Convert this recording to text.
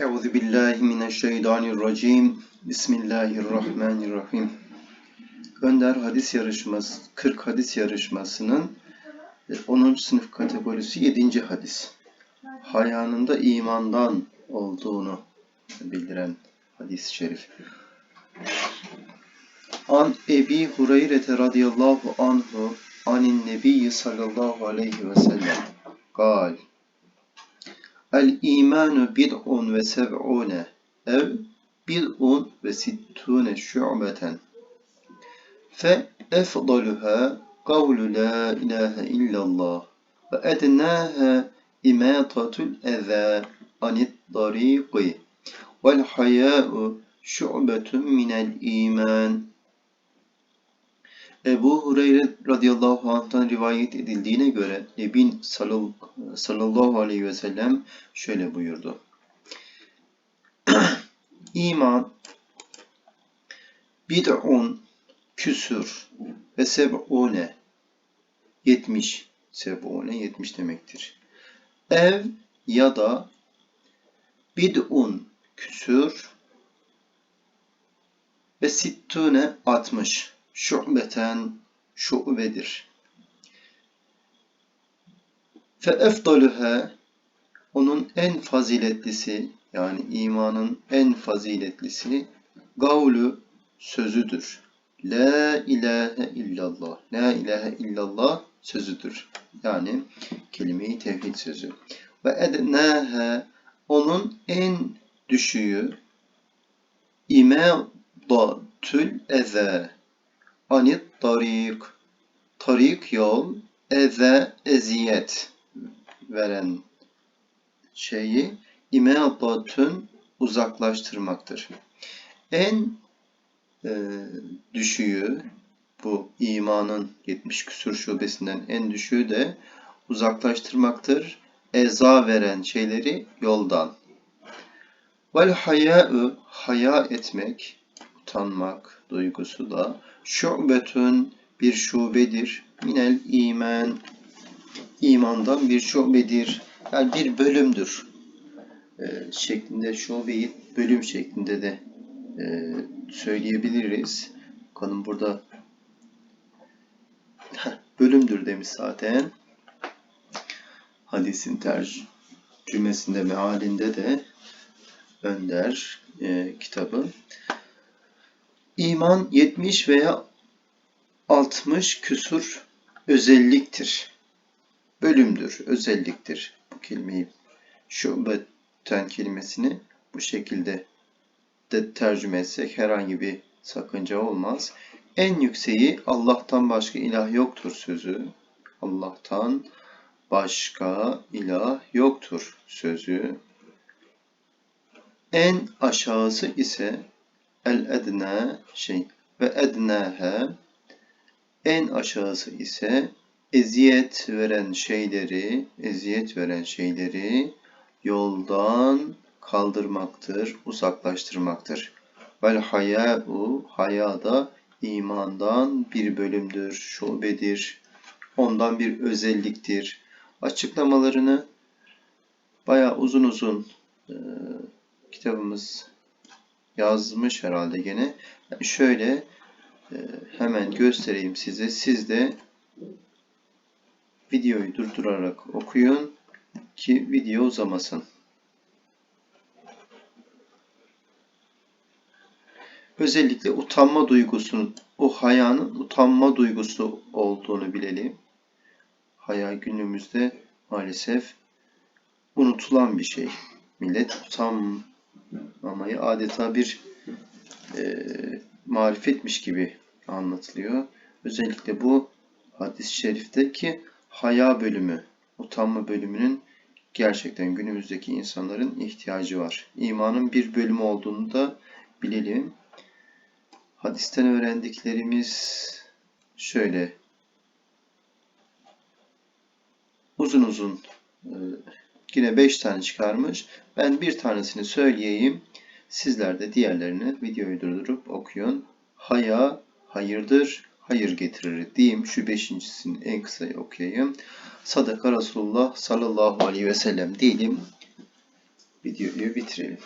Euzu billahi mineşşeytanirracim. Bismillahirrahmanirrahim. Önder hadis yarışması 40 hadis yarışmasının e, 10. sınıf kategorisi 7. hadis. Hayanında imandan olduğunu bildiren hadis-i şerif. An Ebi Hureyre radıyallahu anhu anin nebiyyi sallallahu aleyhi ve sellem gal El-imanu bid'un ve seb'une ev bid'un ve sittune şu'beten fe efdaluha kavlu la ilahe illallah ve ednâhe imâtatul ezâ anit darîqi vel hayâ'u şu'betun minel iman Ebu Hureyre radıyallahu anh'tan rivayet edildiğine göre Nebi sallallahu aleyhi ve sellem şöyle buyurdu. İman bid'un küsür ve seb'une yetmiş seb'une yetmiş demektir. Ev ya da bid'un küsür ve sittune altmış şu'beten şu'bedir. Fe efdaluha onun en faziletlisi yani imanın en faziletlisi gavlu sözüdür. La ilahe illallah. La ilahe illallah sözüdür. Yani kelime-i tevhid sözü. Ve ednâhe onun en düşüğü imedatül eze anit tarik tarik yol eze eziyet veren şeyi imedatün uzaklaştırmaktır. En e, düşüğü bu imanın 70 küsur şubesinden en düşüğü de uzaklaştırmaktır. Eza veren şeyleri yoldan. Vel hayâ'ü haya etmek, utanmak duygusu da şubetün bir şubedir. Minel iman imandan bir şubedir. Yani bir bölümdür. E, şeklinde şubeyi bölüm şeklinde de e, söyleyebiliriz. Bakalım burada bölümdür demiş zaten. Hadisin tercümesinde mealinde de Önder e, kitabı. İman 70 veya 60 küsur özelliktir. Bölümdür, özelliktir. Bu kelimeyi şubeten kelimesini bu şekilde de tercüme etsek herhangi bir sakınca olmaz. En yükseği Allah'tan başka ilah yoktur sözü. Allah'tan başka ilah yoktur sözü. En aşağısı ise el edna şey ve ednahe en aşağısı ise eziyet veren şeyleri, eziyet veren şeyleri yoldan kaldırmaktır, uzaklaştırmaktır. Vel hayâ'u, haya da imandan bir bölümdür, şubedir, ondan bir özelliktir. Açıklamalarını bayağı uzun uzun e, kitabımız yazmış herhalde gene. Şöyle e, hemen göstereyim size. Siz de videoyu durdurarak okuyun ki video uzamasın. Özellikle utanma duygusunun, o hayanın utanma duygusu olduğunu bilelim. Haya günümüzde maalesef unutulan bir şey. Millet utanmamayı adeta bir e, marifetmiş gibi anlatılıyor. Özellikle bu hadis-i şerifteki haya bölümü, utanma bölümünün gerçekten günümüzdeki insanların ihtiyacı var. İmanın bir bölümü olduğunu da bilelim. Hadisten öğrendiklerimiz şöyle uzun uzun e, yine 5 tane çıkarmış. Ben bir tanesini söyleyeyim. Sizler de diğerlerini videoyu durdurup okuyun. Haya hayırdır, hayır getirir diyeyim. Şu beşincisini en kısa okuyayım. Sadaka Resulullah sallallahu aleyhi ve sellem diyelim. videoyu bitirelim.